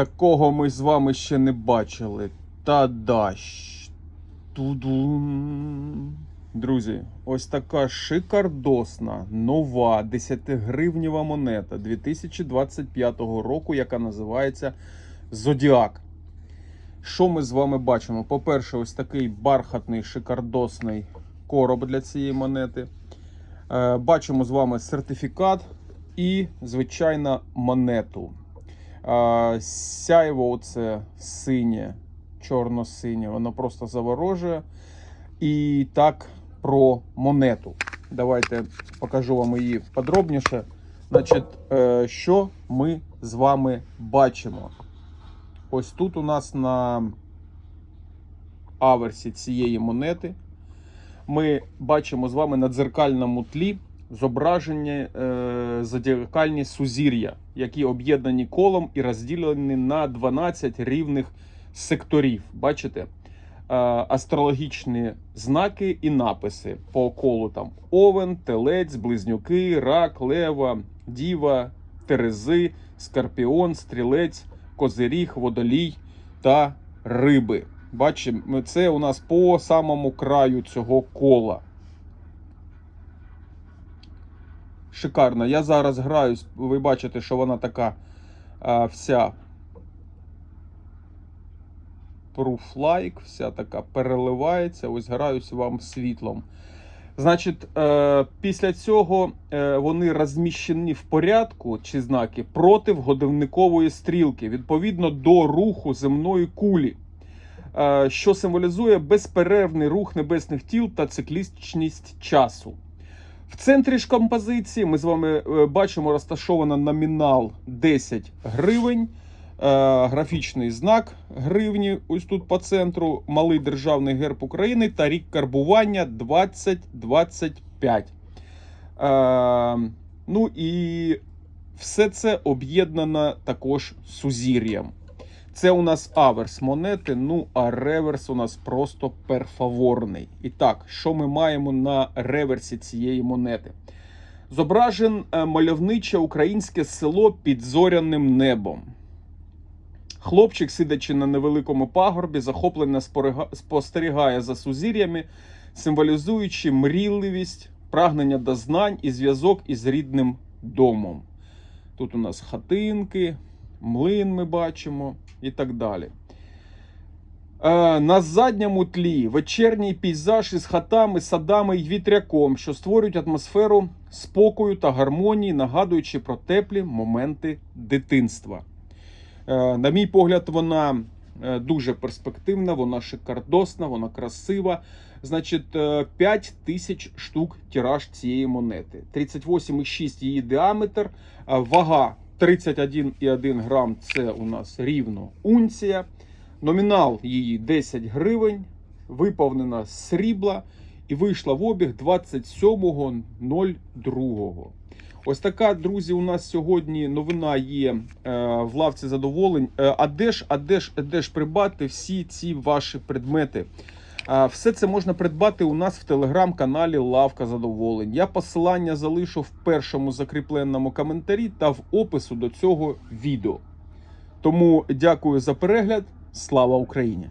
Такого ми з вами ще не бачили. Та дащ. Друзі, ось така шикардосна, нова 10-гривнєва монета 2025 року, яка називається Зодіак. Що ми з вами бачимо? По-перше, ось такий бархатний шикардосний короб для цієї монети. Е, Бачимо з вами сертифікат і, звичайно, монету. Сяйво оце синє, чорно-синє, воно просто заворожує. І так про монету. Давайте покажу вам її подробніше. Значить, е, що ми з вами бачимо? Ось тут у нас на аверсі цієї монети ми бачимо з вами на дзеркальному тлі зображення е, зодіакальні сузір'я, які об'єднані колом і розділені на 12 рівних секторів. Бачите? Е, астрологічні знаки і написи по колу там Овен, Телець, Близнюки, Рак, Лева, Діва, Терези, Скорпіон, Стрілець, Козиріг, Водолій та Риби. Бачимо, це у нас по самому краю цього кола. Шикарно. Я зараз граюсь, ви бачите, що вона така а, вся proof-like, вся така переливається. Ось граюсь вам світлом. Значить, е, після цього е, вони розміщені в порядку чи знаки проти годинникової стрілки відповідно до руху земної кулі, е, що символізує безперервний рух небесних тіл та циклічність часу. В центрі ж композиції ми з вами е, бачимо розташовано номінал 10 гривень, е, графічний знак гривні, ось тут по центру, малий державний герб України та рік карбування 2025. Е, ну і все це об'єднано також сузір'ям. Це у нас аверс монети, ну а реверс у нас просто перфаворний. І так, що ми маємо на реверсі цієї монети? Зображен е, мальовниче українське село під зоряним небом. Хлопчик, сидячи на невеликому пагорбі, захоплено спостерігає за сузір'ями, символізуючи мрійливість, прагнення до знань і зв'язок із рідним домом. Тут у нас хатинки, млин ми бачимо і так далі. Е, на задньому тлі вечірній пейзаж із хатами, садами й вітряком, що створюють атмосферу спокою та гармонії, нагадуючи про теплі моменти дитинства. Е, на мій погляд, вона е, дуже перспективна, вона шикардосна, вона красива. Значить, е, 5 тисяч штук тираж цієї монети. 38,6 її діаметр, вага 31,1 грам це у нас рівно унція. Номінал її 10 гривень, виповнена з срібла і вийшла в обіг 27.02. Ось така, друзі, у нас сьогодні новина є е, в лавці задоволень. Е, а де ж, а де ж, де ж придбати всі ці ваші предмети? Все це можна придбати у нас в телеграм-каналі Лавка Задоволень. Я посилання залишу в першому закріпленому коментарі та в опису до цього відео. Тому дякую за перегляд. Слава Україні!